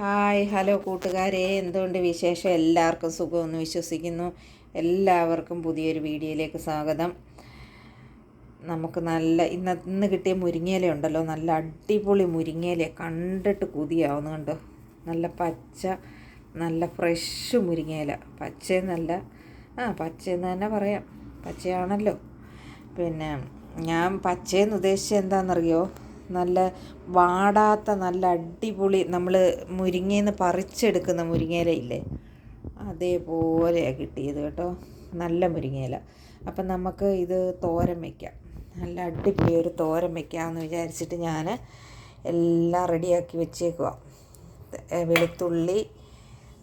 Hi hello കൂട്ടുകാരെ. എന്തുകൊണ്ട് വിശേഷം? എല്ലാവർക്കും സുഖമെന്ന് വിശ്വസിക്കുന്നു. എല്ലാവർക്കും പുതിയൊരു വീഡിയോയിലേക്ക് സ്വാഗതം. നമുക്ക് നല്ല ഇന്ന് ഇന്ന് കിട്ടിയ മുരിങ്ങയില ഉണ്ടല്ലോ. നല്ല അടിപൊളി മുരിങ്ങയില. കണ്ടിട്ട് കുതിയാവുന്നു കണ്ടോ? നല്ല പച്ച നല്ല ഫ്രഷ് മുരിങ്ങയില. പച്ചയെന്നല്ല. ആ പച്ചയെന്ന് തന്നെ പറയാം. പച്ചയാണല്ലോ. പിന്നെ ഞാൻ പച്ചയെന്ന് ഉദ്ദേശിച്ചത് എന്താണെന്നറിയോ? നല്ല വാടാത്ത നല്ല അടിപൊളി നമ്മൾ മുരിങ്ങയിൽ പറിച്ചെടുക്കുന്ന മുരിങ്ങയില ഇല്ലേ അതേപോലെയാണ് കിട്ടിയത് കേട്ടോ. നല്ല മുരിങ്ങയില. അപ്പം നമുക്ക് ഇത് തോരൻ വയ്ക്കാം നല്ല അടിപൊളി ഒരു തോരൻ വയ്ക്കാമെന്ന് വിചാരിച്ചിട്ട് ഞാൻ എല്ലാം റെഡിയാക്കി വെച്ചേക്കുക വെളുത്തുള്ളി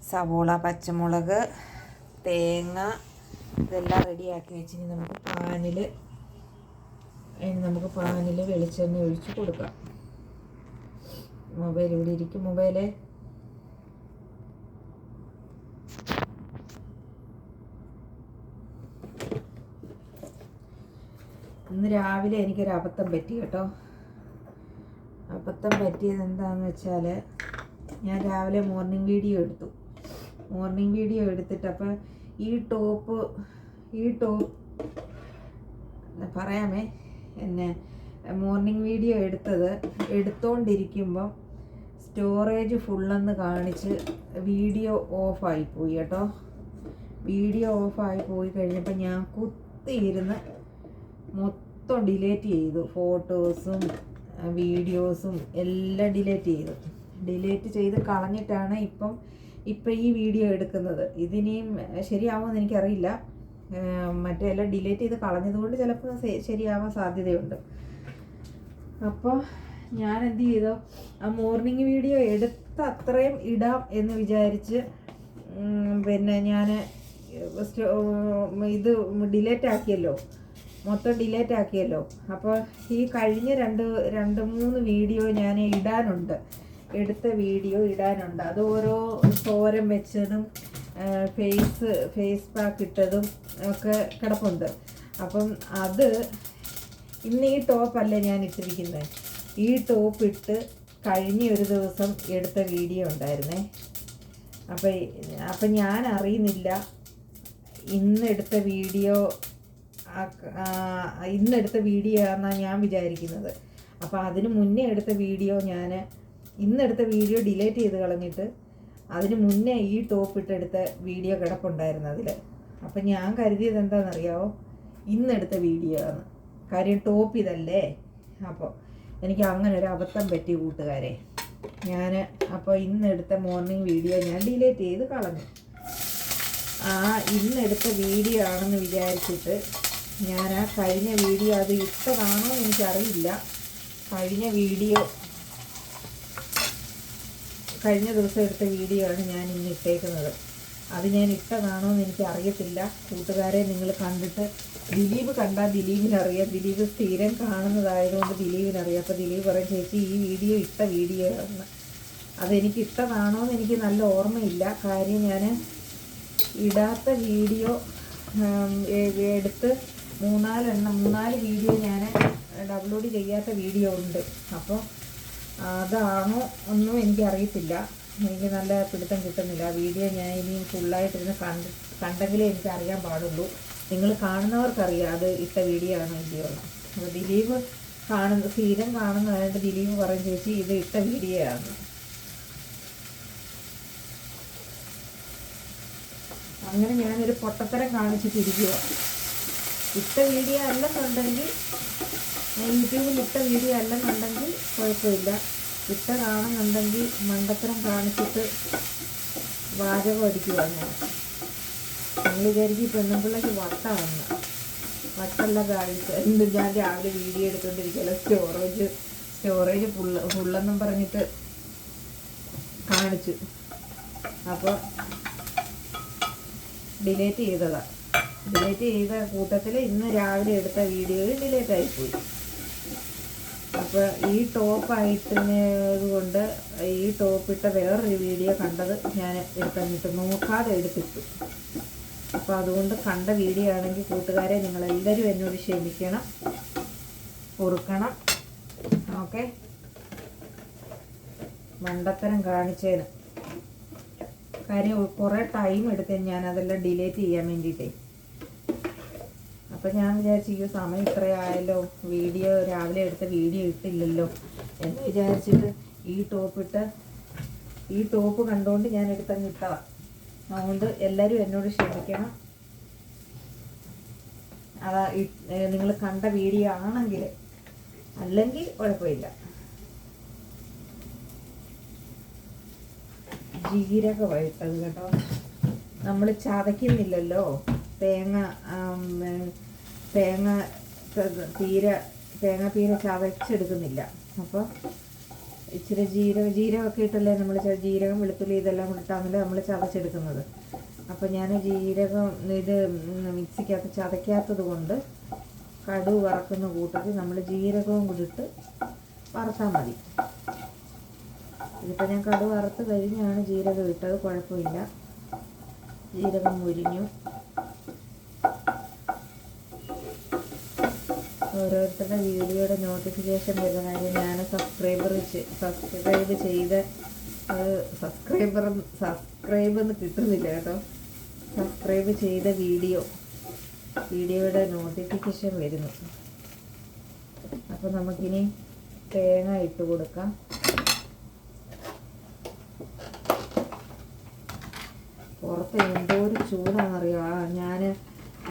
സവോള പച്ചമുളക് തേങ്ങ ഇതെല്ലാം റെഡിയാക്കി വെച്ചിട്ട് നമുക്ക് പാനിൽ നമുക്ക് പാനിൽ വെളിച്ചെണ്ണ ഒഴിച്ച് കൊടുക്കാം. മൊബൈൽ ഇവിടെ ഇരിക്കും. മൊബൈൽ. ഇന്ന് രാവിലെ എനിക്കൊരു അബദ്ധം പറ്റി കേട്ടോ. അബദ്ധം പറ്റിയത് എന്താണെന്ന് വെച്ചാൽ ഞാൻ രാവിലെ മോർണിംഗ് വീഡിയോ എടുത്തു. മോർണിംഗ് വീഡിയോ എടുത്തിട്ട് അപ്പോൾ ഈ ടോപ്പ് ഈ ടോപ്പ് പറയാമേ? എന്നെ മോർണിംഗ് വീഡിയോ എടുത്തത് എടുത്തോണ്ടിരിക്കുമ്പം സ്റ്റോറേജ് ഫുള്ളെന്ന് കാണിച്ച് വീഡിയോ ഓഫായിപ്പോയി പോയി കേട്ടോ. വീഡിയോ ഓഫായി പോയി കഴിഞ്ഞപ്പോൾ ഞാൻ കുത്തിയിരുന്ന് മൊത്തം ഡിലേറ്റ് ചെയ്തു. ഫോട്ടോസും വീഡിയോസും എല്ലാം ഡിലേറ്റ് ചെയ്തു. ഡിലേറ്റ് ചെയ്ത് കളഞ്ഞിട്ടാണ് ഇപ്പം ഇപ്പം ഈ വീഡിയോ എടുക്കുന്നത്. ഇതിനെയും ശരിയാവുമെന്ന് എനിക്കറിയില്ല. മറ്റേ എല്ലാം ഡിലേറ്റ് ചെയ്ത് കളഞ്ഞതുകൊണ്ട് ചിലപ്പോൾ ശരിയാവാൻ സാധ്യതയുണ്ട്. അപ്പോൾ ഞാൻ എന്ത് ചെയ്തു? ആ മോർണിംഗ് വീഡിയോ എടുത്ത് അത്രയും ഇടാം എന്ന് വിചാരിച്ച് പിന്നെ ഞാൻ ഇത് ഡിലേറ്റ് ആക്കിയല്ലോ. മൊത്തം ഡിലേറ്റ് ആക്കിയല്ലോ. അപ്പോൾ ഈ കഴിഞ്ഞ രണ്ട് രണ്ട് മൂന്ന് വീഡിയോ ഞാൻ ഇടാനുണ്ട്. എടുത്ത വീഡിയോ ഇടാനുണ്ട്. അത് ഓരോ തോരം വെച്ചതും ഫേസ് ഫേസ് പാക്ക് ഇട്ടതും ഒക്കെ കിടപ്പുണ്ട്. അപ്പം അത് ഇന്ന് ഈ ടോപ്പല്ലേ ഞാൻ ഇട്ടിരിക്കുന്നത് ഈ ടോപ്പ് ഇട്ട് കഴിഞ്ഞ ഒരു ദിവസം എടുത്ത വീഡിയോ ഉണ്ടായിരുന്നേ. അപ്പം അപ്പം ഞാൻ അറിയുന്നില്ല ഇന്ന് എടുത്ത വീഡിയോ ഇന്നെടുത്ത വീഡിയോ ആണെന്നാണ് ഞാൻ വിചാരിക്കുന്നത്. അപ്പോൾ അതിന് മുന്നേ എടുത്ത വീഡിയോ ഞാൻ ഇന്നെടുത്ത വീഡിയോ ഡിലീറ്റ് ചെയ്ത് കളഞ്ഞിട്ട് അതിന് മുന്നേ ഈ ടോപ്പ് ഇട്ടെടുത്ത വീഡിയോ കിടപ്പുണ്ടായിരുന്നു അതിൽ അപ്പം ഞാൻ കരുതിയത് എന്താണെന്നറിയാവോ? ഇന്നെടുത്ത വീഡിയോ ആണ്. കാര്യം ടോപ്പ് ഇതല്ലേ? അപ്പോൾ എനിക്ക് അങ്ങനെ ഒരു അബദ്ധം പറ്റി കൂട്ടുകാരെ. ഞാൻ അപ്പോൾ ഇന്നെടുത്ത മോർണിംഗ് വീഡിയോ ഞാൻ ഡിലേറ്റ് ചെയ്ത് കളഞ്ഞു. ആ ഇന്നെടുത്ത വീഡിയോ ആണെന്ന് വിചാരിച്ചിട്ട് ഞാൻ ആ കഴിഞ്ഞ വീഡിയോ അത് ഇട്ടതാണോ എനിക്കറിയില്ല. കഴിഞ്ഞ വീഡിയോ കഴിഞ്ഞ ദിവസം എടുത്ത വീഡിയോ ആണ് ഞാൻ ഇന്ന് ഇട്ടേക്കുന്നത്. അത് ഞാൻ ഇട്ടതാണോ എന്ന് എനിക്ക് അറിയത്തില്ല. കൂട്ടുകാരെ നിങ്ങൾ കണ്ടിട്ട് ദിലീപ് കണ്ടാൽ ദിലീപിനറിയാം ദിലീപ് സ്ഥിരം കാണുന്നതായതുകൊണ്ട് ദിലീപിനറിയാം അപ്പോൾ ദിലീപ് പറയും ചേച്ചി ഈ വീഡിയോ ഇട്ട വീഡിയോ ആണ് അതെനിക്ക് ഇട്ടതാണോ എന്ന് എനിക്ക് നല്ല ഓർമ്മയില്ല. കാര്യം ഞാൻ ഇടാത്ത വീഡിയോ എടുത്ത് മൂന്നാലെണ്ണം മൂന്നാൽ വീഡിയോ ഞാൻ ഡൗൺലോഡ് ചെയ്യാത്ത വീഡിയോ ഉണ്ട്. അപ്പോൾ അതാണോ ഒന്നും എനിക്കറിയത്തില്ല. എനിക്ക് നല്ല പിടുത്തം കിട്ടുന്നില്ല. വീഡിയോ ഞാൻ ഇനി ഫുള്ളായിട്ടിരുന്ന് കണ്ട് കണ്ടെങ്കിലേ എനിക്ക് അറിയാൻ പാടുള്ളൂ. നിങ്ങൾ കാണുന്നവർക്കറിയാം അത് ഇട്ട വീഡിയോ ആണോ ഇല്ലയോ അപ്പോൾ ദിലീപ് കാണുന്ന സ്ഥിരം കാണുന്നതായിട്ട് ദിലീപ് പറയും ചേച്ചി ഇത് ഇട്ട വീഡിയോ ആണ്. അങ്ങനെ ഞാനൊരു പൊട്ടത്തരം കാണിച്ചിട്ടിരിക്കുക ഇട്ട വീഡിയോ അല്ലെന്നുണ്ടെങ്കിൽ യൂട്യൂബിൽ ഇട്ട വീഡിയോ അല്ലെന്നുണ്ടെങ്കിൽ കുഴപ്പമില്ല. ഇട്ടതാണെന്നുണ്ടെങ്കിൽ മണ്ടത്തരം കാണിച്ചിട്ട് വാചകം അടിക്കുക ഞാൻ. നിങ്ങൾ വിചാരിക്കും പെണ്ണുപിള്ളയ്ക്ക് വട്ടാണെന്ന്. വട്ടല്ല കാണിച്ച് എന്ത് ഞാൻ രാവിലെ വീഡിയോ എടുത്തുകൊണ്ടിരിക്കുകയല്ല സ്റ്റോറേജ് സ്റ്റോറേജ് ഫുള്ള് ഫുള്ളെന്നും പറഞ്ഞിട്ട് കാണിച്ചു. അപ്പോൾ ഡിലേറ്റ് ചെയ്തതാണ് ഡിലേറ്റ് ചെയ്ത കൂട്ടത്തിൽ ഇന്ന് രാവിലെ എടുത്ത വീഡിയോയിൽ ഡിലേറ്റ് ആയിപ്പോയി അപ്പോൾ ഈ ടോപ്പ് ടോപ്പായിട്ടത് കൊണ്ട് ഈ ടോപ്പ് ഇട്ട വേറൊരു വീഡിയോ കണ്ടത് ഞാൻ എടുത്തിട്ട് നോക്കാതെ എടുത്തിട്ടു. അപ്പോൾ അതുകൊണ്ട് കണ്ട വീഡിയോ ആണെങ്കിൽ കൂട്ടുകാരെ നിങ്ങളെല്ലാവരും എന്നോട് ക്ഷമിക്കണം. ഉറുക്കണം ഓക്കെ? മണ്ടത്തരം കാണിച്ചതിന് കാര്യം കുറേ ടൈം എടുത്ത് ഞാനതെല്ലാം ഡിലേറ്റ് ചെയ്യാൻ വേണ്ടിയിട്ടേ അപ്പം ഞാൻ വിചാരിച്ചു ഈ സമയം ഇത്രയായല്ലോ വീഡിയോ രാവിലെ എടുത്ത വീഡിയോ ഇട്ടില്ലല്ലോ. എന്ന് വിചാരിച്ചിട്ട് ഈ ടോപ്പ് ഇട്ട് ഈ ടോപ്പ് കണ്ടുകൊണ്ട് ഞാൻ എടുത്തങ്ങ് ഇട്ടതാ. അതുകൊണ്ട് എല്ലാവരും എന്നോട് ക്ഷമിക്കണം. അതാ നിങ്ങൾ കണ്ട വീഡിയോ ആണെങ്കിൽ അല്ലെങ്കിൽ കുഴപ്പമില്ല. ജീരക ജീരകമായിട്ടത് കേട്ടോ. നമ്മൾ ചതയ്ക്കുന്നില്ലല്ലോ. തേങ്ങ തേങ്ങ തീരെ തേങ്ങ തീരെ ചതച്ചെടുക്കുന്നില്ല അപ്പോൾ ഇച്ചിരി ജീരക ജീരകമൊക്കെ ഇട്ടല്ലേ നമ്മൾ ജീരകം വെളുത്തുള്ളി ഇതെല്ലാം ഇട്ടാണല്ലോ നമ്മൾ ചതച്ചെടുക്കുന്നത്. അപ്പോൾ ഞാൻ ജീരകം ഇത് മിക്സിക്കകത്ത് ചതയ്ക്കാത്തത് കൊണ്ട് കടു വറക്കുന്ന കൂട്ടത്തിൽ നമ്മൾ ജീരകവും കൂടി ഇട്ട് വറുത്താൽ മതി. ഇതിപ്പോൾ ഞാൻ കടു വറുത്ത് കഴിഞ്ഞാണ് ജീരകം ഇട്ടത് കുഴപ്പമില്ല. ജീരകം മുരിഞ്ഞു. ഓരോരുത്തരുടെ വീഡിയോയുടെ നോട്ടിഫിക്കേഷൻ വരുന്ന കാര്യം ഞാൻ സബ്സ്ക്രൈബർ സബ്സ്ക്രൈബ് ചെയ്ത് സബ്സ്ക്രൈബർ സബ്സ്ക്രൈബ് എന്ന് കിട്ടുന്നില്ല കേട്ടോ. സബ്സ്ക്രൈബ് ചെയ്ത വീഡിയോ വീഡിയോയുടെ നോട്ടിഫിക്കേഷൻ വരുന്നു. അപ്പോൾ നമുക്കിനി തേങ്ങ ഇട്ട് കൊടുക്കാം. പുറത്ത് എന്തോ ഒരു ചൂടാണെന്നറിയോ? ആ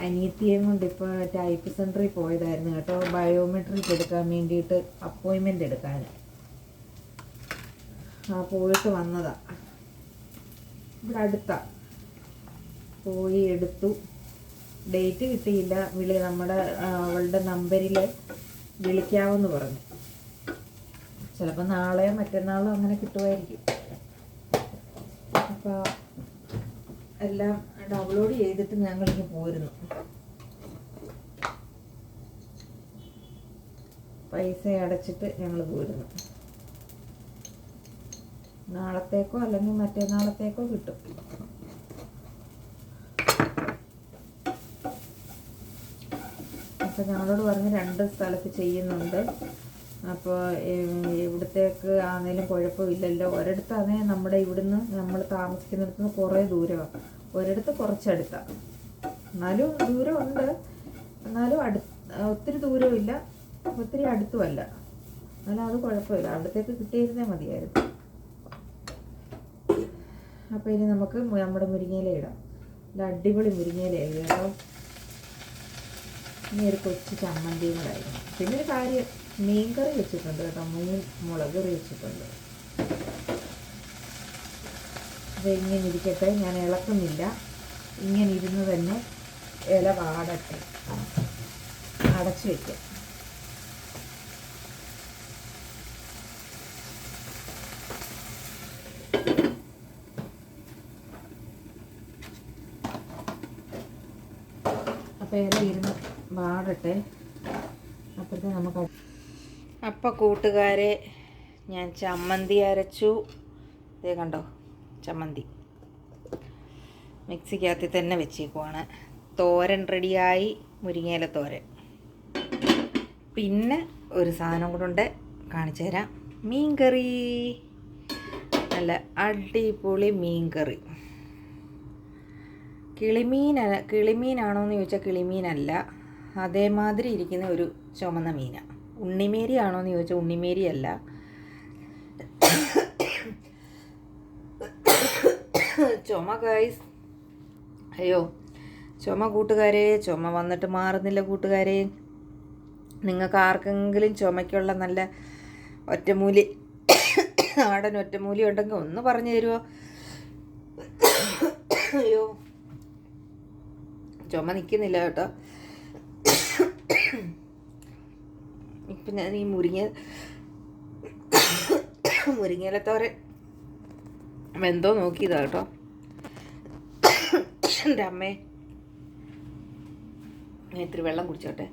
അനിയത്തിയും കൊണ്ട് ഇപ്പോൾ ടൈപ്പ് സെന്ററിൽ പോയതായിരുന്നു കേട്ടോ. ബയോമെട്രിക് എടുക്കാൻ വേണ്ടിയിട്ട് അപ്പോയിൻമെന്റ് എടുക്കാൻ. ആ പോയിട്ട് വന്നതാ. ഇവിടെ അടുത്താ. പോയി എടുത്തു. ഡേറ്റ് കിട്ടിയില്ല. വിളി നമ്മുടെ അവളുടെ നമ്പറിൽ വിളിക്കാമെന്ന് പറഞ്ഞു. ചിലപ്പോൾ നാളെയോ മറ്റന്നാളോ അങ്ങനെ കിട്ടുമായിരിക്കും. അപ്പോൾ എല്ലാം ഡൗൺലോഡ് ചെയ്തിട്ട് ഞങ്ങളിങ്ങ് പോരുന്നു. പൈസ അടച്ചിട്ട് ഞങ്ങൾ പോരുന്നു. നാളത്തേക്കോ അല്ലെങ്കിൽ മറ്റന്നാളത്തേക്കോ കിട്ടും. അപ്പോൾ ഞങ്ങളോട് പറഞ്ഞ് രണ്ട് സ്ഥലത്ത് ചെയ്യുന്നുണ്ട്. അപ്പോൾ ഇവിടത്തേക്ക് ആണെങ്കിലും കുഴപ്പമില്ലല്ലോ. ഒരിടത്താണെങ്കിൽ നമ്മുടെ ഇവിടുന്ന് നമ്മൾ താമസിക്കുന്നിടത്തുനിന്ന് കുറേ ദൂരമാണ് ഒരിടത്ത് കുറച്ചടുത്താണ് എന്നാലും ദൂരമുണ്ട്. എന്നാലും അടു ഒത്തിരി ദൂരമില്ല ഒത്തിരി അടുത്തുമല്ല. എന്നാലും അത് കുഴപ്പമില്ല. അവിടത്തേക്ക് കിട്ടിയിരുന്നേ മതിയായിരുന്നു. അപ്പോൾ ഇനി നമുക്ക് നമ്മുടെ മുരിങ്ങയില ഇടാം. ഇത് അടിപൊളി മുരിങ്ങയിലയായി കേട്ടോ ഇനി ഒരു കൊച്ചു ചമ്മന്തിയും കൂടെ ആയിരുന്നു പിന്നെ ഒരു കാര്യം മീൻ കറി വെച്ചിട്ടുണ്ട് കേട്ടോ. മീൻ മുളക് കറി വെച്ചിട്ടുണ്ട്. ഇത് ഇങ്ങനെ ഇരിക്കട്ടെ ഞാൻ ഇളക്കുന്നില്ല. ഇങ്ങനെ ഇരുന്ന് തന്നെ ഇല വാടട്ടെ. അടച്ചു വയ്ക്കാം അപ്പോൾ ഇല വാടട്ടെ. നമുക്ക് കൂട്ടുകാരെ ഞാൻ ചമ്മന്തി അരച്ചു. ഇതേ കണ്ടോ? ചമ്മന്തി. മിക്സിക്കകത്തിൽ തന്നെ വെച്ചേക്കുവാണ്. തോരൻ റെഡിയായി മുരിങ്ങയില തോരൻ. പിന്നെ ഒരു സാധനം കൂടെ കാണിച്ചു തരാം. മീൻകറി. നല്ല അടിപൊളി മീൻകറി. കിളിമീൻ കിളിമീനാണോ എന്ന് ചോദിച്ചാൽ കിളിമീനല്ല. അതേമാതിരി ഇരിക്കുന്ന ഒരു ചുമന്ന മീനാണ് ഉണ്ണിമേരി ആണോ എന്ന് ചോദിച്ചാൽ ഉണ്ണിമേരി അല്ല ചുമ ഗൈസ് അയ്യോ ചുമ കൂട്ടുകാരെ ചുമ വന്നിട്ട് മാറുന്നില്ല കൂട്ടുകാരെ. നിങ്ങൾക്ക് ആർക്കെങ്കിലും ചുമയ്ക്കുള്ള നല്ല ഒറ്റമൂലി നാടൻ ഒറ്റമൂലി ഉണ്ടെങ്കിൽ ഒന്ന് പറഞ്ഞു തരുമോ അയ്യോ ചുമ നിൽക്കുന്നില്ല കേട്ടോ. ഇപ്പം ഞാൻ ഈ മുരിങ്ങ മുരിങ്ങയിലത്തോരെ എന്തോ നോക്കിയതാ കേട്ടോ. എന്റെ അമ്മേ ഞാൻ ഇത്തിരി വെള്ളം കുടിച്ചോട്ടെ.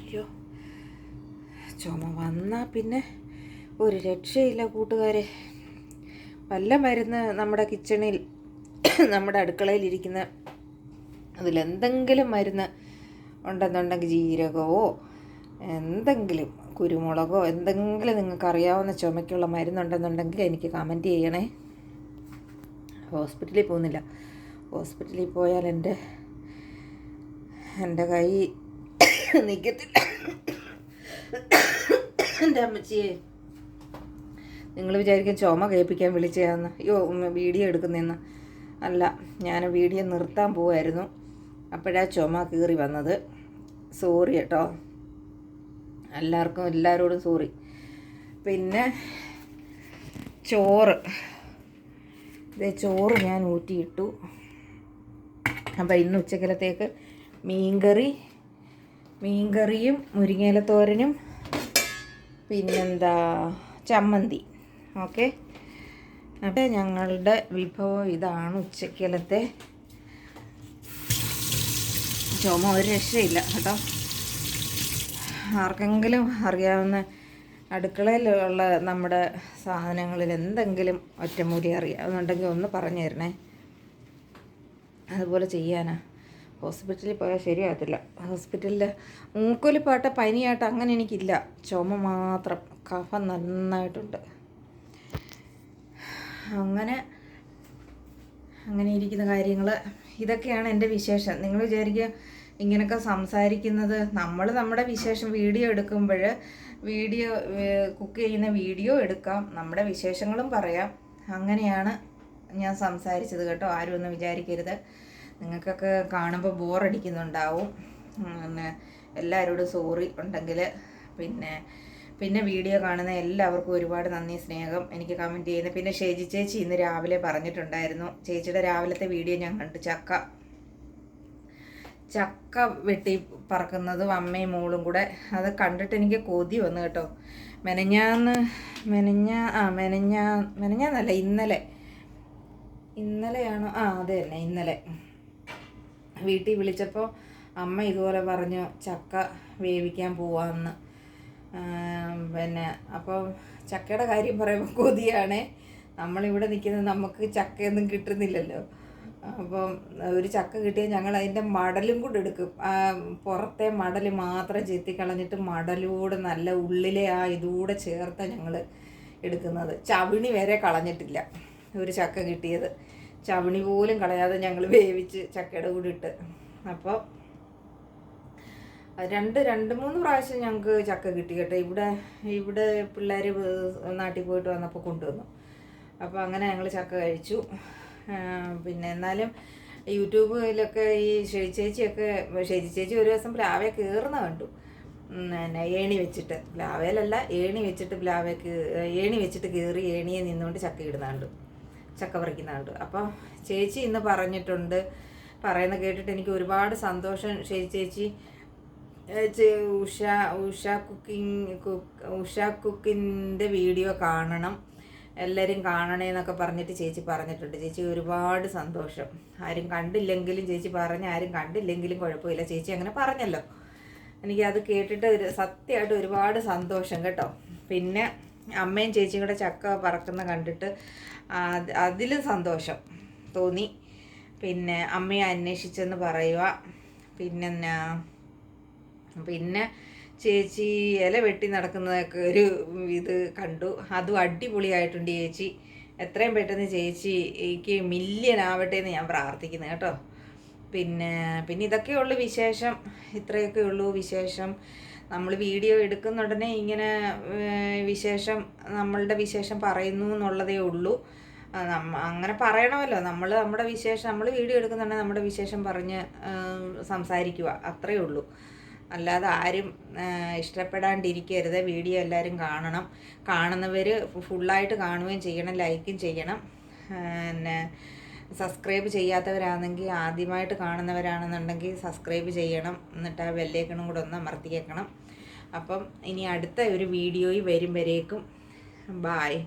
അയ്യോ ചുമ വന്നാൽ പിന്നെ ഒരു രക്ഷയില്ല കൂട്ടുകാരെ. വല്ല മരുന്ന് നമ്മുടെ കിച്ചണിൽ നമ്മുടെ അടുക്കളയിൽ ഇരിക്കുന്ന അതിലെന്തെങ്കിലും മരുന്ന് ഉണ്ടെന്നുണ്ടെങ്കിൽ ജീരകമോ എന്തെങ്കിലും കുരുമുളകോ എന്തെങ്കിലും നിങ്ങൾക്ക് അറിയാവുന്ന ചുമയ്ക്കുള്ള മരുന്നുണ്ടെന്നുണ്ടെങ്കിൽ എനിക്ക് കമന്റ് ചെയ്യണേ. ഹോസ്പിറ്റലിൽ പോകുന്നില്ല. ഹോസ്പിറ്റലിൽ പോയാൽ എന്റെ എന്റെ കൈ നിൽക്കത്തില്ല എന്റെ അമ്മച്ചിയെ നിങ്ങൾ വിചാരിക്കും ചുമ കേൾപ്പിക്കാൻ വിളിച്ചതാന്ന് അയ്യോ വീഡിയോ എടുക്കുന്നതെന്ന് അല്ല ഞാൻ വീഡിയോ നിർത്താൻ പോവായിരുന്നു. അപ്പോഴാ ചുമ കീറി വന്നത്. സോറി കേട്ടോ. എല്ലാവർക്കും എല്ലാവരോടും സോറി പിന്നെ ചോറ്. ഇതേ ചോറ് ഞാൻ ഊറ്റിയിട്ടു. അപ്പോൾ ഇന്ന് ഉച്ചക്കലത്തേക്ക് മീൻകറി മീൻകറിയും മുരിങ്ങയിലത്തോരനും പിന്നെന്താ ചമ്മന്തി. ഓക്കെ? അപ്പോൾ ഞങ്ങളുടെ വിഭവം ഇതാണ് ഉച്ചക്കലത്തെ. ചുമ ഒരു രക്ഷയില്ല കേട്ടോ. ആർക്കെങ്കിലും അറിയാവുന്ന അടുക്കളയിലുള്ള നമ്മുടെ സാധനങ്ങളിൽ എന്തെങ്കിലും ഒറ്റമൂലി അറിയാവുന്നുണ്ടെങ്കിൽ ഒന്ന് പറഞ്ഞു തരണേ. അതുപോലെ ചെയ്യാനാ. ഹോസ്പിറ്റലിൽ പോയാൽ ശരിയാകത്തില്ല. ഹോസ്പിറ്റലിൽ മൂക്കൊലിപ്പാട്ട പനിയായിട്ട് അങ്ങനെ എനിക്കില്ല. ചുമ മാത്രം. കഫം നന്നായിട്ടുണ്ട്. അങ്ങനെ അങ്ങനെ ഇരിക്കുന്ന കാര്യങ്ങൾ ഇതൊക്കെയാണ് എന്റെ വിശേഷം. നിങ്ങൾ വിചാരിക്കുക ഇങ്ങനെയൊക്കെ സംസാരിക്കുന്നത്. നമ്മൾ നമ്മുടെ വിശേഷം വീഡിയോ എടുക്കുമ്പോൾ വീഡിയോ കുക്ക് ചെയ്യുന്ന വീഡിയോ എടുക്കാം. നമ്മുടെ വിശേഷങ്ങളും പറയാം. അങ്ങനെയാണ് ഞാൻ സംസാരിച്ചത് കേട്ടോ. ആരും ഒന്നും വിചാരിക്കരുത്. നിങ്ങൾക്കൊക്കെ കാണുമ്പോൾ ബോറടിക്കുന്നുണ്ടാവും. പിന്നെ എല്ലാവരോടും സോറി ഉണ്ടെങ്കിൽ പിന്നെ പിന്നെ വീഡിയോ കാണുന്ന എല്ലാവർക്കും ഒരുപാട് നന്ദി സ്നേഹം. എനിക്ക് കമന്റ് ചെയ്യുന്നത് പിന്നെ ഷേജി ചേച്ചി ഇന്ന് രാവിലെ പറഞ്ഞിട്ടുണ്ടായിരുന്നു. ചേച്ചിയുടെ രാവിലത്തെ വീഡിയോ ഞാൻ കണ്ടു. ചക്ക. ചക്ക വെട്ടി പറക്കുന്നതും അമ്മയും മോളും കൂടെ അത് കണ്ടിട്ട് എനിക്ക് കൊതി വന്നു കേട്ടോ. മെനഞ്ഞാന്ന് മെനഞ്ഞ ആ മെനഞ്ഞ മെനഞ്ഞാന്നല്ല ഇന്നലെ. ഇന്നലെയാണോ? ആ അതെ തന്നെ ഇന്നലെ. വീട്ടിൽ വിളിച്ചപ്പോൾ അമ്മ ഇതുപോലെ പറഞ്ഞു ചക്ക വേവിക്കാൻ പോവാമെന്ന് പിന്നെ അപ്പോൾ ചക്കയുടെ കാര്യം പറയുമ്പോൾ കൊതിയാണേ. നമ്മളിവിടെ നിൽക്കുന്നത് നമുക്ക് ചക്കയൊന്നും കിട്ടുന്നില്ലല്ലോ. അപ്പം ഒരു ചക്ക കിട്ടിയാൽ ഞങ്ങൾ അതിന്റെ മടലും കൂടെ എടുക്കും. പുറത്തെ മടൽ മാത്രം ചെത്തി കളഞ്ഞിട്ട് മടലൂടെ നല്ല ഉള്ളിലെ ആ ഇതൂടെ ചേർത്ത ഞങ്ങൾ എടുക്കുന്നത്. ചവിണി വരെ കളഞ്ഞിട്ടില്ല ഒരു ചക്ക കിട്ടിയത്. ചവിണി പോലും കളയാതെ ഞങ്ങൾ വേവിച്ച് ചക്കയുടെ കൂടെ ഇട്ട്. അപ്പോൾ രണ്ട് രണ്ട് മൂന്ന് പ്രാവശ്യം ഞങ്ങൾക്ക് ചക്ക കിട്ടി കേട്ടോ. ഇവിടെ ഇവിടെ പിള്ളേർ നാട്ടിൽ പോയിട്ട് വന്നപ്പോൾ കൊണ്ടുവന്നു. അപ്പോൾ അങ്ങനെ ഞങ്ങൾ ചക്ക കഴിച്ചു. പിന്നെ എന്നാലും യൂട്യൂബിലൊക്കെ ഈ ഷെരി ചേച്ചിയൊക്കെ ഷെരി ചേച്ചി ഒരു ദിവസം പ്ലാവ കയറുന്ന കണ്ടു. പിന്നെ ഏണി വെച്ചിട്ട്. പ്ലാവയിലല്ല ഏണി വെച്ചിട്ട് പ്ലാവയ്ക്ക് ഏണി വെച്ചിട്ട് കയറി ഏണിയെ നിന്നുകൊണ്ട് ചക്ക ഇടുന്നുണ്ട് ചക്ക പറിക്കുന്നുണ്ട് അപ്പം ചേച്ചി ഇന്ന് പറഞ്ഞിട്ടുണ്ട്. പറയുന്ന കേട്ടിട്ട് എനിക്ക് ഒരുപാട് സന്തോഷം. ഷെരി ചേച്ചി ഉഷ ഉഷ കുക്കിംഗ് ഉഷ കുക്കിന്റെ വീഡിയോ കാണണം. എല്ലാവരും കാണണേന്നൊക്കെ പറഞ്ഞിട്ട് ചേച്ചി പറഞ്ഞിട്ടുണ്ട്. ചേച്ചി ഒരുപാട് സന്തോഷം. ആരും കണ്ടില്ലെങ്കിലും ചേച്ചി പറഞ്ഞ ആരും കണ്ടില്ലെങ്കിലും കുഴപ്പമില്ല. ചേച്ചി അങ്ങനെ പറഞ്ഞല്ലോ. എനിക്ക് അത് കേട്ടിട്ട് ഒരു സത്യമായിട്ട് ഒരുപാട് സന്തോഷം കേട്ടോ. പിന്നെ അമ്മയും ചേച്ചിയും കൂടെ ചക്ക പറക്കുന്ന കണ്ടിട്ട് അതിലും സന്തോഷം തോന്നി. പിന്നെ അമ്മയെ അന്വേഷിച്ചെന്ന് പറയുക പിന്നെ പിന്നെ ചേച്ചി ഇല വെട്ടി നടക്കുന്നതൊക്കെ ഒരു ഇത് കണ്ടു. അതും അടിപൊളിയായിട്ടുണ്ട് ചേച്ചി. എത്രയും പെട്ടെന്ന് ചേച്ചി എനിക്ക് മില്യൻ ആവട്ടെ എന്ന് ഞാൻ പ്രാർത്ഥിക്കുന്നു കേട്ടോ. പിന്നെ പിന്നെ ഇതൊക്കെ ഉള്ളു വിശേഷം. ഇത്രയൊക്കെ ഉള്ളൂ വിശേഷം. നമ്മൾ വീഡിയോ എടുക്കുന്ന ഉടനെ ഇങ്ങനെ വിശേഷം നമ്മളുടെ വിശേഷം പറയുന്നു എന്നുള്ളതേ ഉള്ളൂ. അങ്ങനെ പറയണമല്ലോ. നമ്മൾ നമ്മുടെ വിശേഷം നമ്മൾ വീഡിയോ എടുക്കുന്നുണ്ടെങ്കിൽ നമ്മുടെ വിശേഷം പറഞ്ഞ് സംസാരിക്കുക. അത്രയേ ഉള്ളൂ. അല്ലാതെ ആരും ഇഷ്ടപ്പെടാണ്ടിരിക്കരുത്. വീഡിയോ എല്ലാവരും കാണണം. കാണുന്നവർ ഫുള്ളായിട്ട് കാണുകയും ചെയ്യണം ലൈക്കും ചെയ്യണം. പിന്നെ സബ്സ്ക്രൈബ് ചെയ്യാത്തവരാണെങ്കിൽ ആദ്യമായിട്ട് കാണുന്നവരാണെന്നുണ്ടെങ്കിൽ സബ്സ്ക്രൈബ് ചെയ്യണം. എന്നിട്ട് ആ ബെല്ലേക്കണും കൂടെ ഒന്ന് അമർത്തിയേക്കണം. അപ്പം ഇനി അടുത്ത ഒരു വീഡിയോയിൽ വരും വരേക്കും ബായ്.